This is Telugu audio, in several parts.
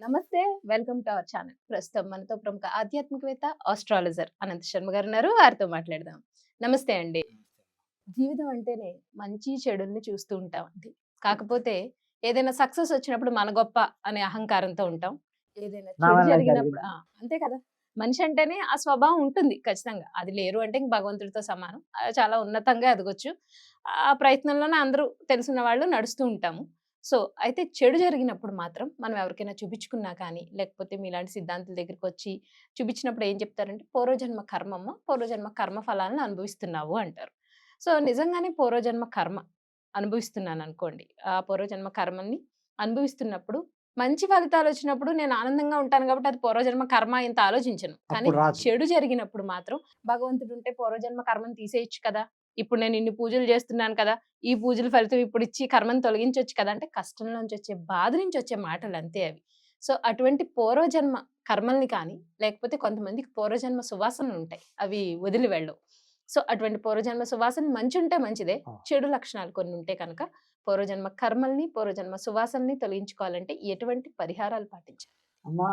నమస్తే వెల్కమ్ టు అవర్ ఛానల్. ప్రస్తుతం మనతో ప్రముఖ ఆధ్యాత్మికవేత్త ఆస్ట్రాలజర్ అనంత శర్మ గారు ఉన్నారు. వారితో మాట్లాడదాం. నమస్తే అండి. జీవితం అంటేనే మంచి చెడుల్ని చూస్తూ ఉంటాం అండి కాకపోతే ఏదైనా సక్సెస్ వచ్చినప్పుడు మన గొప్ప అనే అహంకారంతో ఉంటాం. ఏదైనా చెడు జరిగినప్పుడు అంతే కదా. మనిషి అంటేనే ఆ స్వభావం ఉంటుంది ఖచ్చితంగా. అది లేరు అంటే ఇంక భగవంతుడితో సమానం. చాలా ఉన్నతంగా ఎదగొచ్చు. ఆ ప్రయత్నంలోనే అందరూ తెలిసిన వాళ్ళు నడుస్తూ ఉంటాము. సో అయితే చెడు జరిగినప్పుడు మాత్రం మనం ఎవరికైనా చూపించుకున్నా కానీ లేకపోతే మీలాంటి సిద్ధాంతుల దగ్గరికి వచ్చి చూపించినప్పుడు ఏం చెప్తారంటే పూర్వజన్మ కర్మమ్మ పూర్వజన్మ కర్మ ఫలాలను అనుభవిస్తున్నావు అంటారు. సో నిజంగానే పూర్వజన్మ కర్మ అనుభవిస్తున్నాను అనుకోండి. ఆ పూర్వజన్మ కర్మని అనుభవిస్తున్నప్పుడు మంచి ఫలితాలు వచ్చినప్పుడు నేను ఆనందంగా ఉంటాను కాబట్టి అది పూర్వజన్మ కర్మ ఇంత ఆలోచించను. కానీ. చెడు జరిగినప్పుడు మాత్రం భగవంతుడు ఉంటే పూర్వజన్మ కర్మను తీసేయచ్చు కదా! ఇప్పుడు నేను ఇన్ని పూజలు చేస్తున్నాను కదా ఈ పూజల ఫలితం ఇప్పుడు ఇచ్చి కర్మను తొలగించవచ్చు కదా అంటే కష్టం నుంచి వచ్చే బాధ నుంచి వచ్చే మాటలు అంతే అవి. సో అటువంటి పూర్వజన్మ కర్మల్ని కానీ లేకపోతే కొంతమందికి పూర్వజన్మ సువాసనలు ఉంటాయి అవి వదిలి వెళ్ళవు. సో అటువంటి పూర్వజన్మ సువాసన మంచి ఉంటే మంచిదే. చెడు లక్షణాలు కొన్ని ఉంటే కనుక పూర్వజన్మ కర్మల్ని పూర్వజన్మ సువాసనని తొలగించుకోవాలంటే ఎటువంటి పరిహారాలు పాటించాలి? అమ్మా!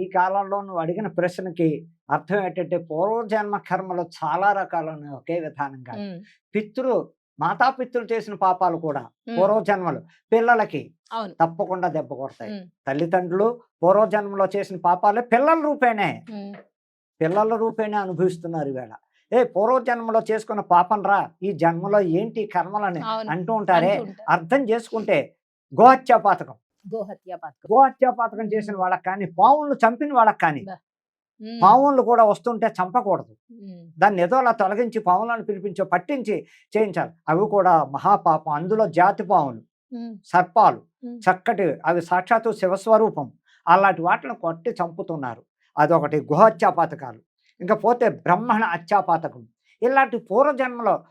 ఈ కాలంలో నువ్వు అడిగిన ప్రశ్నకి అర్థం ఏంటంటే పూర్వజన్మ కర్మలు చాలా రకాలు ఉన్నాయి ఒకే విధానంగా పితృ మాతాపితృలు చేసిన పాపాలు కూడా పూర్వజన్మలు. పిల్లలకి తప్పకుండా దెబ్బ కొడతాయి. తల్లిదండ్రులు పూర్వజన్మలో చేసిన పాపాలు పిల్లల రూపేనే. పిల్లల రూపేనే అనుభవిస్తున్నారు ఈవేళ. ఏ పూర్వజన్మలో చేసుకున్న పాపం రా ఈ జన్మలో ఏంటి కర్మలని అంటూ ఉంటారు. అర్థం చేసుకుంటే గోహత్యా పాతకం గోహత్య పథకం గోహత్యా పాతకం చేసిన వాళ్ళకి కానీ పావులను చంపిన వాళ్ళకి కానీ పావులు కూడా వస్తుంటే చంపకూడదు. దాన్ని ఏదో అలా తొలగించి పావులను పిలిపించి పట్టించి చేయించాలి. అవి కూడా మహాపాపం. అందులో జాతి ఉమ్, సర్పాలు. చక్కటి అవి సాక్షాత్తు శివస్వరూపం. అలాంటి వాటిని కొట్టి చంపుతున్నారు. అదొకటి గుహత్యా పాతకాలు ఇంకా పోతే బ్రహ్మణ అత్యాపాతకం. ఇలాంటి పూర్వజన్మలో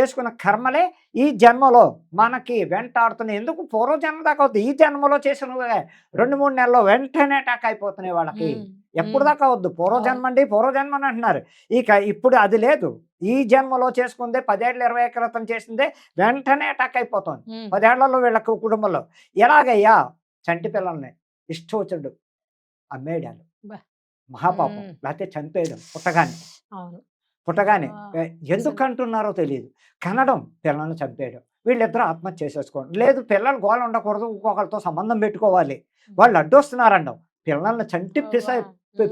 చేసుకున్న కర్మలే ఈ జన్మలో మనకి వెంటాడుతున్నాయి. ఎందుకు? పూర్వజన్మ దాకా అవుతుంది ఈ జన్మలో చేసినవే రెండు మూడు నెలల్లో వెంటనే అటాక్ అయిపోతున్నాయి వాళ్ళకి. ఎప్పుడు దాకా వద్దు పూర్వజన్మ అండి పూర్వజన్మ అని అంటున్నారు. ఇక ఇప్పుడు అది లేదు. ఈ జన్మలో చేసుకుందే పదేళ్ళు ఇరవై క్రితం చేసిందే వెంటనే అటాక్ అయిపోతుంది. పదేళ్ళలో వీళ్ళ కు- కుటుంబంలో. ఎలాగయ్యా? చంటి పిల్లల్ని ఇష్టం వచ్చాడు అమ్మేయడాలు. మహాపాపం. లేకపోతే చంపేయడం పుట్టగానే. పుట్టగానే ఎందుకు అంటున్నారో తెలియదు కనడం పిల్లల్ని చంపేయడం. వీళ్ళిద్దరూ ఆత్మహత్య చేసేసుకోండి లేదు పిల్లలు గోల ఉండకూడదు ఇంకొకరితో సంబంధం పెట్టుకోవాలి. వాళ్ళు అడ్డొస్తున్నారండం. పిల్లల్ని చంటి పిస.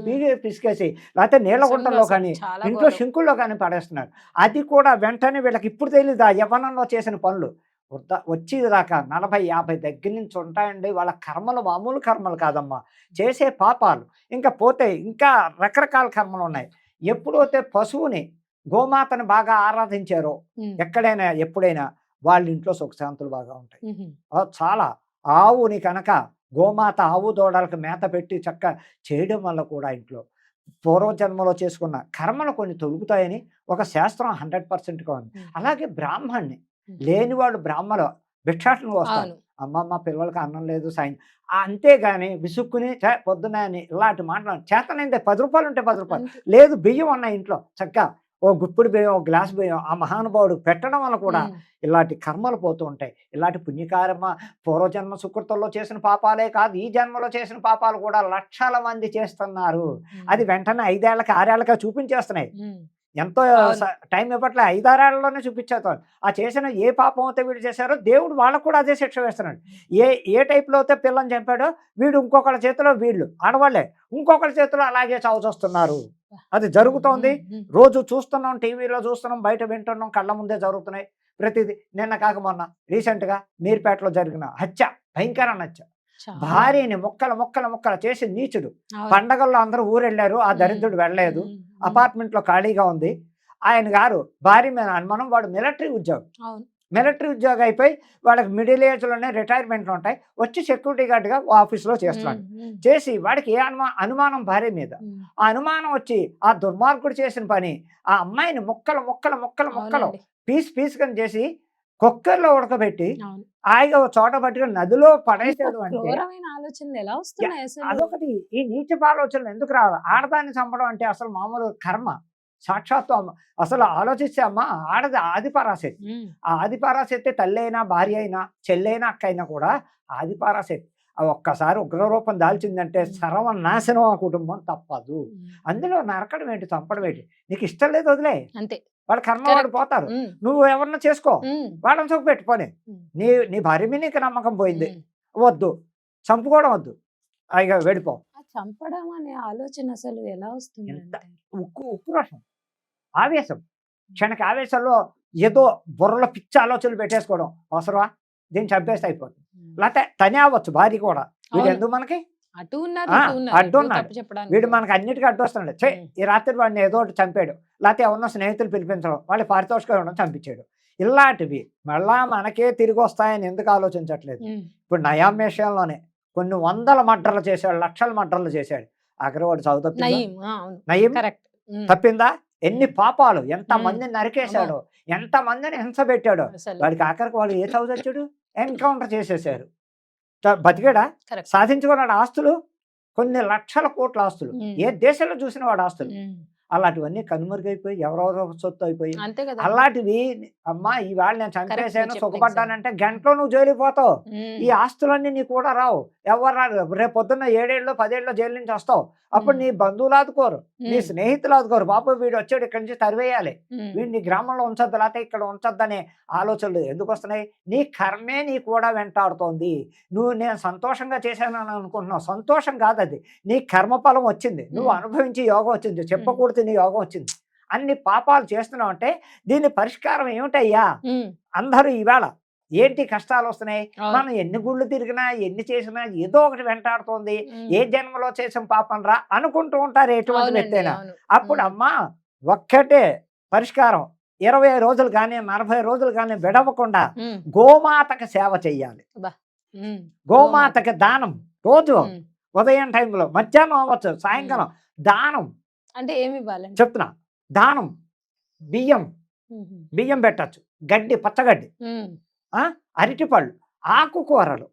పీగి పిసికేసి లేకపోతే నీళ్ళ గుంటల్లో కానీ ఇంట్లో. షింకుల్లో కానీ పడేస్తున్నారు. అది కూడా వెంటనే వీళ్ళకి ఇప్పుడు తెలియదు ఆ యవ్వనంలో చేసిన పనులు. వృద్ధ- వచ్చేది దాకా నలభై యాభై దగ్గర నుంచి ఉంటాయండి. వాళ్ళ కర్మలు మామూలు కర్మలు కాదమ్మా. చేసే పాపాలు. ఇంకా పోతే ఇంకా రకరకాల కర్మలు ఉన్నాయి. ఎప్పుడైతే పశువుని గోమాతని బాగా ఆరాధించారో ఎక్కడైనా ఎప్పుడైనా వాళ్ళ ఇంట్లో సుఖశాంతులు బాగా ఉంటాయి చాలా ఆవుని కనుక గోమాత ఆవు దూడలకు మేత పెట్టి చక్క చేయడం వల్ల కూడా ఇంట్లో పూర్వజన్మలో చేసుకున్న కర్మలు కొన్ని తొలుగుతాయని ఒక శాస్త్రం హండ్రెడ్ పర్సెంట్గా ఉంది. అలాగే బ్రాహ్మణ్ణి ఉమ్. లేని వాళ్ళు బ్రాహ్మలు భిక్షాటనకు వస్తారు అవును. అమ్మమ్మ పిల్లలకి అన్నం లేదు సాయం అంతేగాని విసుక్కుని "ఛే, పొద్దున అని ఇలాంటి మాటలు చేతనైందే. పది రూపాయలు ఉంటే పది రూపాయలు. లేదు బియ్యం ఉన్నాయి ఇంట్లో. చక్కగా ఓ గుప్పుడు బియ్యం ఓ గ్లాస్ బియ్యం ఆ మహానుభావుడు పెట్టడం వల్ల కూడా ఇలాంటి కర్మలు పోతూ ఉంటాయి. ఇలాంటి పుణ్యకార్మ పూర్వజన్మ సుకృతంలో చేసిన పాపాలే కాదు ఈ జన్మలో చేసిన పాపాలు కూడా లక్షల మంది చేస్తున్నారు. అది వెంటనే ఐదేళ్ళకి ఆరేళ్ళకి చూపించేస్తున్నాయి. ఎంతో టైం ఇవ్వట్లే. ఐదారేళ్ళలోనే చూపించేస్తాడు ఆ చేసిన ఏ పాపం అయితే వీడు చేశారో దేవుడు వాళ్ళకు కూడా అదే శిక్ష వేస్తున్నాడు. ఏ ఏ టైప్లో అయితే పిల్లని చంపాడో వీడు ఇంకొకళ్ళ చేతిలో వీళ్ళు ఆడవాళ్ళే ఇంకొకళ్ళ చేతిలో అలాగే చావు చూస్తున్నారు. అది జరుగుతోంది. రోజు చూస్తున్నాం టీవీలో చూస్తున్నాం బయట వింటున్నాం కళ్ళ ముందే జరుగుతున్నాయి. ప్రతిదీ నిన్న కాక మొన్న రీసెంట్గా మీర్పేటలో జరిగిన హత్య భయంకరమైన హత్య. భార్యని ముక్కలు ముక్కలు ముక్కలు చేసి నీచుడు. పండగల్లో అందరూ ఊరెళ్ళారు. ఆ దరిద్రుడు వెళ్ళలేదు. ఉమ్, అపార్ట్మెంట్లో ఖాళీగా ఉంది. ఆయన గారు భార్య మీద అనుమానం వాడు మిలిటరీ ఉద్యోగం. మిలిటరీ ఉద్యోగం అయిపోయి వాళ్ళకి మిడిల్ ఏజ్లోనే రిటైర్మెంట్లు ఉంటాయి. వచ్చి సెక్యూరిటీ గార్డ్గా ఆఫీస్లో చేస్తున్నాడు. చేసి వాడికి ఏ అనుమా అనుమానం భార్య మీద? ఆ అనుమానం వచ్చి ఆ దుర్మార్గుడు చేసిన పని ఆ అమ్మాయిని ముక్కలు ముక్కలు ముక్కలు ముక్కలు. పీస్ పీస్ కింద చేసి కుక్కర్లో ఉడకబెట్టి. హాయిగా ఒక చోట పట్టుకుని నదిలో పడేసాడు అంటే అదొకటి. ఈ నీచపు ఆలోచనలు ఎందుకు రావాలి ఆడదాన్ని చంపడం అంటే అసలు మామూలు కర్మ సాక్షాత్తు అమ్మ అసలు ఆలోచిస్తే అమ్మ ఆడది ఆది పరాశక్తి ఆ ఆది పరాశక్తి తల్లి అయినా భార్య అయినా చెల్లైనా అక్క అయినా కూడా ఆది పరాశక్తి ఆ ఒక్కసారి ఉగ్రరూపం దాల్చిందంటే సర్వనాశనం ఆ కుటుంబం తప్పదు. అందులో నరకడం ఏంటి చంపడం ఏంటి? నీకు ఇష్టం లేదు వదిలే. అంతే. వాళ్ళ కర్మ వాడు. పోతారు నువ్వు ఎవరన్నా చేసుకో. వాళ్ళని చొప్పు పెట్టుకొని నీ నీ భార్య మీద నీకు నమ్మకం పోయింది. వద్దు. చంపుకోవడం వద్దు. అయ్యా వెళ్ళిపో. చంపడం అనే ఆలోచన అసలు ఎలా వస్తుంది? ఉక్కు ఉక్రోషం ఆవేశం. క్షణకి ఆవేశంలో ఏదో బుర్రలో పిచ్చి ఆలోచనలు పెట్టేసుకోవడం. అవసరమా? దీన్ని చంపేస్తే అయిపోతుంది. లేకపోతే తనే అవ్వచ్చు భార్య కూడా. వీడు. ఎందుకు మనకి? అటు ఎటు ఉన్నాడు. వీడు మనకి అన్నిటికీ అడ్డొస్తున్నాడు చే ఉమ్. ఈ రాత్రి వాడిని ఏదో ఒకటి చంపాడు. లేకపోతే ఎవరన్నా స్నేహితులు పిలిపించడం వాళ్ళు పారితోషికం ఇవ్వడం చంపించాడు. ఇలాంటివి మళ్ళా మనకే తిరిగి వస్తాయని ఎందుకు ఆలోచించట్లేదు? ఇప్పుడు నయాం విషయంలోనే కొన్ని వందల మడ్రలు చేశాడు లక్షల మడ్రలు చేశాడు. అగ్రవాడు చదువు తప్పిందా? నయీం తప్పిందా? ఎన్ని పాపాలు ఎంత. మందిని నరికేశాడు ఎంత మందిని హింస పెట్టాడు. వాడికి ఆఖరికి వాళ్ళు ఏ చదువు ఎన్కౌంటర్ చేసేసారు. బతికాడా. సాధించుకున్నాడు ఆస్తులు? కొన్ని లక్షల కోట్ల ఆస్తులు. ఏ దేశంలో చూసిన వాడు ఆస్తులు. అలాంటివన్నీ కనుమరుగైపోయి ఎవరెవరో సొత్తు అయిపోయి అలాంటివి అమ్మా ఈవేళ నేను చంపేశాను సుఖపడ్డానంటే గంటలో నువ్వు జైలుకి పోతావు. ఉమ్, ఈ ఆస్తులన్నీ నీకు కూడా రావు. ఎవరు రారు? రేపు పొద్దున్న ఏడేళ్ళు పదేళ్ళు జైలు నుంచి వస్తావు. అప్పుడు. నీ బంధువులు ఆదుకోరు. నీ స్నేహితులు ఆదుకోరు. బాబు వీడు వచ్చాడు ఇక్కడి నుంచి తరివేయాలి. ఉమ్, వీడిని గ్రామంలో ఉంచొద్దు లేకపోతే ఇక్కడ ఉంచొద్దనే ఆలోచనలు ఎందుకు వస్తున్నాయి? నీ కర్మే నీ కూడా వెంటాడుతోంది. నువ్వు నేను సంతోషంగా చేశానని అనుకుంటున్నావు. సంతోషం కాదు అది నీ కర్మఫలం వచ్చింది. నువ్వు. అనుభవించి యోగం వచ్చింది. చెప్పకూడదు. నీ యోగం వచ్చింది. అన్ని పాపాలు చేస్తున్నావు అంటే దీని పరిష్కారం ఏమిటయ్యా? అందరూ ఈవేళ ఏంటి కష్టాలు వస్తున్నాయి. మనం ఎన్ని గుళ్ళు తిరిగినా ఎన్ని చేసినా ఏదో ఒకటి వెంటాడుతోంది. ఏ జన్మలో చేసిన పాపం రా అనుకుంటూ ఉంటారు ఎటువంటి వ్యక్తైనా. అప్పుడు. అమ్మా ఒక్కటే పరిష్కారం. ఇరవై రోజులు కానీ నలభై రోజులు కానీ విడవకుండా గోమాతకి సేవ చెయ్యాలి. గోమాతకి దానం రోజు. ఉదయం టైంలో మధ్యాహ్నం అవ్వచ్చు సాయంకాలం దానం అంటే ఏమి ఇవ్వాలండి చెప్తున్నా. దానం బియ్యం బియ్యం పెట్టచ్చు. గడ్డి పచ్చగడ్డి అరటిపళ్ళు ఆకుకూరలు.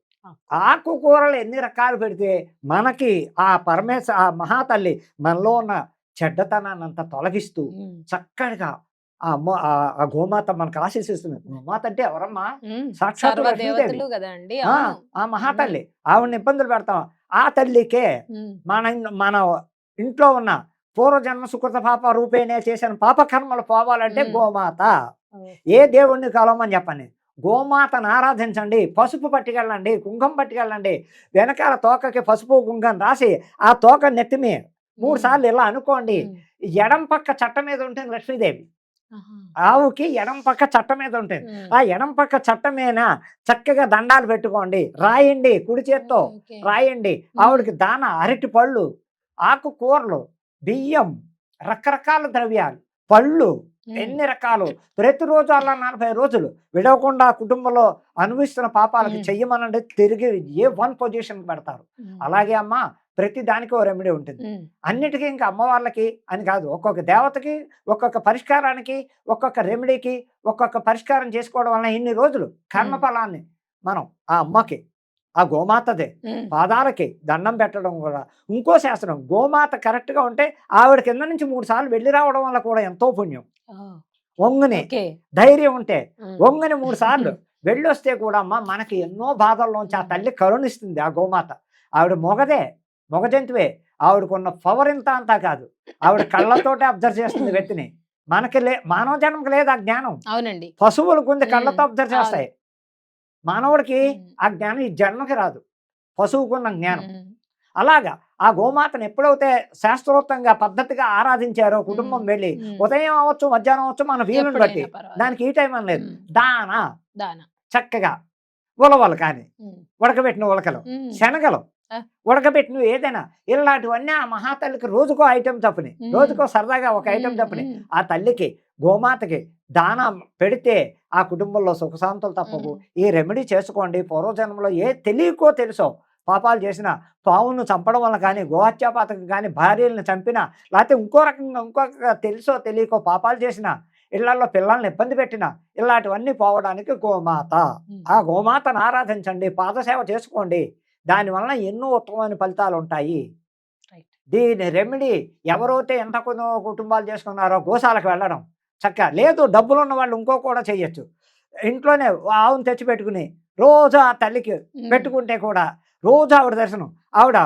ఆకుకూరలు ఎన్ని రకాలు పెడితే మనకి ఆ పరమేశ ఆ మహాతల్లి మనలో ఉన్న చెడ్డతనాన్ని అంతా తొలగిస్తూ చక్కగా ఆ ఆ- గోమాత మనకు ఆశీస్సిస్తుంది గోమాత అంటే ఎవరమ్మా. దేవతలు కదండి ఆ, మహాతల్లి. ఆవిడని ఇబ్బందులు పెడతాం. ఆ తల్లికే మన మన ఇంట్లో ఉన్న పూర్వజన్మ సుకృత పాప రూపేణే చేసిన పాపకర్మలు పోవాలంటే. గోమాత. ఏ దేవుణ్ణి కలవమని చెప్పండి. గోమాతను ఆరాధించండి. పసుపు పట్టుకెళ్ళండి. కుంకం పట్టుకెళ్ళండి. వెనకాల తోకకి పసుపు కుంకం రాసి ఆ తోక నెత్తిమి మూడు సార్లు ఇలా అనుకోండి. ఎడం పక్క చట్ట మీద ఉంటుంది లక్ష్మీదేవి. ఆవుకి ఎడం పక్క చట్ట మీద ఉంటుంది. ఆ ఎడం పక్క చట్ట మీద చక్కగా దండాలు పెట్టుకోండి. రాయండి కుడి చేత్తో. రాయండి. ఆవిడకి దాన అరటి పళ్ళు ఆకుకూరలు బియ్యం రకరకాల ద్రవ్యాలు పళ్ళు ఎన్ని రకాలు? ప్రతిరోజు అలా నలభై రోజులు విడవకుండా కుటుంబంలో అనుభవిస్తున్న పాపాలకి. చెయ్యమనండి తిరిగి ఏ వన్ పొజిషన్ పెడతారు. అలాగే అమ్మ ప్రతి దానికి ఓ రెమెడీ ఉంటుంది. అన్నిటికీ ఇంకా అమ్మవార్లకి అని కాదు ఒక్కొక్క దేవతకి ఒక్కొక్క పరిష్కారానికి ఒక్కొక్క రెమెడీకి ఒక్కొక్క పరిష్కారం చేసుకోవడం వలన ఇన్ని రోజులు? కర్మఫలాన్ని మనం ఆ అమ్మకి ఆ గోమాతదే. పాదాలకి దండం పెట్టడం కూడా. ఇంకో శాస్త్రం గోమాత కరెక్ట్గా ఉంటే ఆవిడ కింద నుంచి మూడు సార్లు వెళ్ళి రావడం వల్ల కూడా ఎంతో పుణ్యం. ఓకే. ధైర్యం ఉంటే ఒంగుని మూడు సార్లు వెళ్ళొస్తే కూడా అమ్మ మనకి ఎన్నో బాధల్లోంచి ఆ తల్లి కరుణిస్తుంది ఆ గోమాత. ఆవిడ మొగదే మొగ జంతువే ఆవిడకున్న పవర్ ఇంత అంతా కాదు. ఆవిడ కళ్ళతోటే అబ్జర్వ్ చేస్తుంది వ్యక్తిని మనకి లే మానవ జన్మకి లేదు ఆ జ్ఞానం? అవునండి. పశువులకు ఉంది కళ్ళతో. అబ్జర్వ్ చేస్తాయి. మానవుడికి ఆ జ్ఞానం ఈ జన్మకి రాదు. పశువుకున్న జ్ఞానం. అలాగా ఆ గోమాతను ఎప్పుడైతే శాస్త్రోక్తంగా పద్ధతిగా ఆరాధించారో కుటుంబం. వెళ్ళి ఉదయం అవ్వచ్చు మధ్యాహ్నం అవ్వచ్చు మన వీలుని బట్టి. దానికి ఈ టైం అని లేదు. దాన. చక్కగా ఉలవలు కానీ ఉడకబెట్టిన ఉలకలు శనగలు ఆ. ఉడకబెట్టినవి ఏదైనా ఇలాంటివన్నీ ఆ మహాతల్లికి రోజుకో ఐటెం తప్పని. రోజుకో సరదాగా ఒక ఐటెం తప్పని ఆ తల్లికి గోమాతకి దానం పెడితే ఆ కుటుంబంలో సుఖశాంతులు తప్పవు. ఈ రెమెడీ చేసుకోండి. పూర్వజన్మలో ఏ తెలియకో తెలుసో పాపాలు చేసిన పావును చంపడం వల్ల కానీ గోహత్యాపాతకం కానీ భార్యలను చంపినా లేకపోతే ఇంకో రకంగా ఇంకొక తెలుసో తెలియకో పాపాలు చేసిన ఇళ్ళలో పిల్లల్ని ఇబ్బంది పెట్టిన ఇలాంటివన్నీ పోవడానికి గోమాత. ఆ గోమాతను ఆరాధించండి. పాదసేవ చేసుకోండి. దానివల్ల ఎన్నో ఉత్తమమైన ఫలితాలు ఉంటాయి. దీని రెమెడీ ఎవరైతే ఎంత కుటుంబాలు చేసుకున్నారో గోశాలకు వెళ్ళడం. చక్క లేదు డబ్బులు ఉన్న వాళ్ళు ఇంకో కూడా చెయ్యొచ్చు ఇంట్లోనే ఆవును తెచ్చి పెట్టుకుని రోజు ఆ తల్లికి పెట్టుకుంటే కూడా రోజు ఆవిడ దర్శనం. ఆవిడ